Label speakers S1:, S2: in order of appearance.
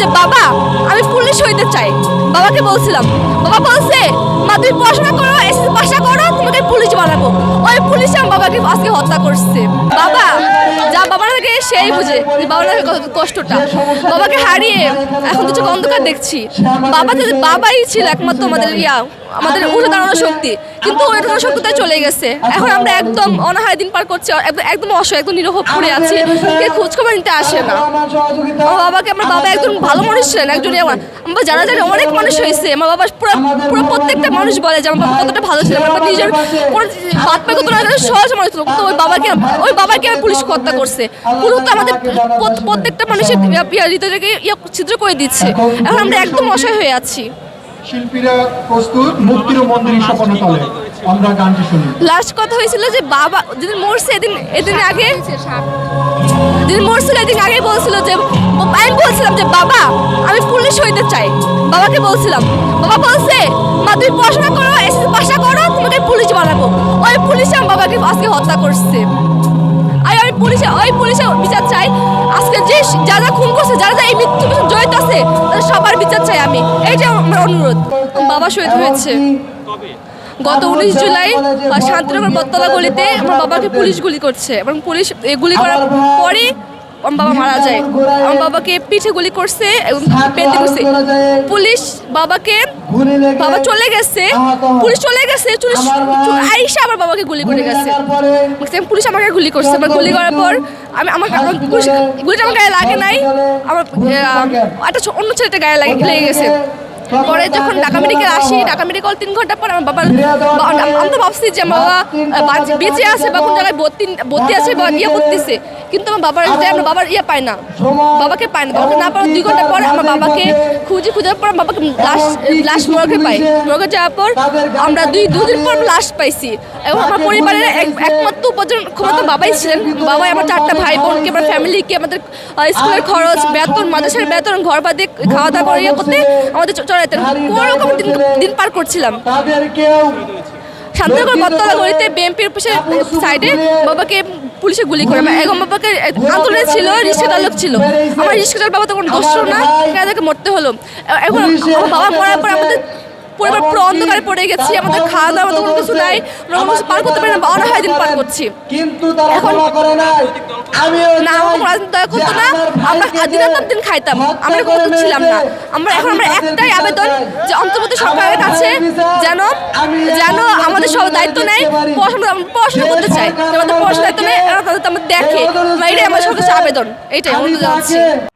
S1: যে, বাবা, আমি পুলিশ হইতে চাই। বাবাকে বলছিলাম, বাবা বলছে, মা, তুমি পড়াশোনা করো, এসে পাশা করো, তোমাকে পুলিশ বানাবো। ওই পুলিশ আমার বাবাকে আজকে হত্যা করছে। বাবা, যা বাবার আগে সেই বুঝে বাবার কষ্টটা। বাবাকে হারিয়ে এখন তো চোখ অন্ধকার দেখছি। বাবা বাবাই ছিল একমাত্র আমাদের ইয়া আমাদের উঠে দাঁড়ানোর শক্তি কিন্তু ওই দাঁড়ানোর শক্তিটা চলে গেছে এখন আমরা একদম অনাহারে দিন পার করছি একদম একদম অসহায় একদম নিরহ পড়ে আছি কেউ খোঁজ খবর নিতে আসে না আমার বাবাকে আমার বাবা একজন ভালো মানুষ ছিলেন একজন আমার জানা জানি অনেক মানুষ হয়েছে আমার বাবা পুরো পুরো প্রত্যেকটা মানুষ বলে যে আমার বাবা কতটা ভালো ছিল আমার নিজের বাদ পায় কতটা সহজ মানুষ ছিল কিন্তু ওই বাবাকে ওই বাবাকে পুলিশ হত্যা করছে পুরো তো আমাদের প্রত্যেকটা মানুষের ইয়া- ইয়া হৃদয়টাকে ইয়া ছিদ্র করে দিচ্ছে এখন আমরা একদম অসহায় হয়ে আছি
S2: শিল্পীরা প্রস্তুত, মুক্তির মন্দির স্বপ্নতলে আমরা গানটি শুনি।
S1: লাস্ট কথা হয়েছিল যে বাবা, যেদিন মরছে, এদিন এদিন আগে যেদিন মরছিল, এদিন আগে বলছিল যে, আমি বলছিলাম যে, বাবা, আমি পুলিশ হইতে চাই। বাবাকে বলছিলাম, বাবা বলছে, মা, তুমি পড়াশোনা করো, এসএসসি পাশা করো, তোমাকে পুলিশ বানাবো। ওই পুলিশ আমার বাবাকে আজকে হত্যা করছে। আর, ওই পুলিশে ওই পুলিশে বিচার চাই। আজকে যে যারা খুন করছে যারা এই মৃত্যু সবার বিচার চাই আমি। এইটা আমার অনুরোধ বাবা শহীদ হয়েছে। গত উনিশ জুলাই শান্তিনগর বটতলা গলিতে আমার বাবাকে পুলিশ গুলি করছে এবং পুলিশ গুলি করার পরে আমার বাবা মারা যায়। আমার বাবাকে পিঠে গুলি করছে এবং পেতে পুলিশ বাবাকে বাবা চলে গেছে। পুলিশ চলে গেছে। আইসা আমার বাবাকে গুলি করে গেছে। পুলিশ আমাকে গুলি করছে। এবার গুলি করার পর আমি আমার আমার পুলিশ গুলিটা আমার গায়ে লাগে নাই। আমার একটা অন্য ছেলেটা গায়ে লাগে লেগে গেছে। পরে যখন ঢাকা মেডিকেল আসি ঢাকা মেডিকেল তিন ঘণ্টা পর আমার বাবার আমি তো ভাবছি যে আমার বাবা বেঁচে আছে বা কোন জায়গায় ভর্তি ভর্তি আছে বা ইয়ে করতেছে। কিন্তু আমার বাবার যে আমার বাবার ইয়ে পায় না। বাবাকে পায় না। বাবাকে না পাওয়ার দুই ঘণ্টা পরে আমার বাবাকে খুঁজে খুঁজার পর বাবাকে লাশ লাশ মর্গে পাই। মর্গে যাওয়ার পর আমরা দুই দুদিন পর লাশ পাইছি। এবং আমার পরিবারের এক- একমাত্র উপার্জন ক্ষমতা বাবাই ছিলেন। বাবাই আমার চারটা ভাই বোনকে আমার ফ্যামিলিকে আমাদের স্কুলের খরচ বেতন মাদ্রাসার বেতন ঘর বাদে খাওয়া দাওয়া করে ইয়ে করতে আমাদের চড়াইতেন। কোনো রকম দিন দিন পার করছিলাম। শান্তিনগর বটতলা গলিতে অফিসের সাইডে বাবাকে পুলিশে গুলি করে। এবং বাবাকে আন্দোলনে ছিল রিক্সা চালক ছিল। আমার রিক্সা চালক বাবা তো কোনো দোষ না তাদেরকে মরতে হলো? এখন আমার বাবা মরার পর আমাদের পরিবার পুরো অন্ধকারে পড়ে গেছি আমাদের খাওয়া দাওয়া মতো কোনো কিছু নাই আমরা কোনো কিছু পার করতে পারি না বা অনাহারে দিন পার করছি।
S2: কিন্তু
S1: এখন- না আমাকে রাজনীতি দয়া করতো না আমরা দিনের পর দিন খাইতাম আমরা কোনো ছিলাম না। আমরা এখন আমরা একটাই আবেদন যে অন্তর্বর্তী সরকারের কাছে যেন যেন আমাদের সব দায়িত্ব নেয় পড়াশোনা পড়াশোনা করতে চাই আমাদের পড়াশোনা দায়িত্ব আমাদের দেখে আমরা এটাই আমার কাছে আবেদন এইটাই অনুরোধ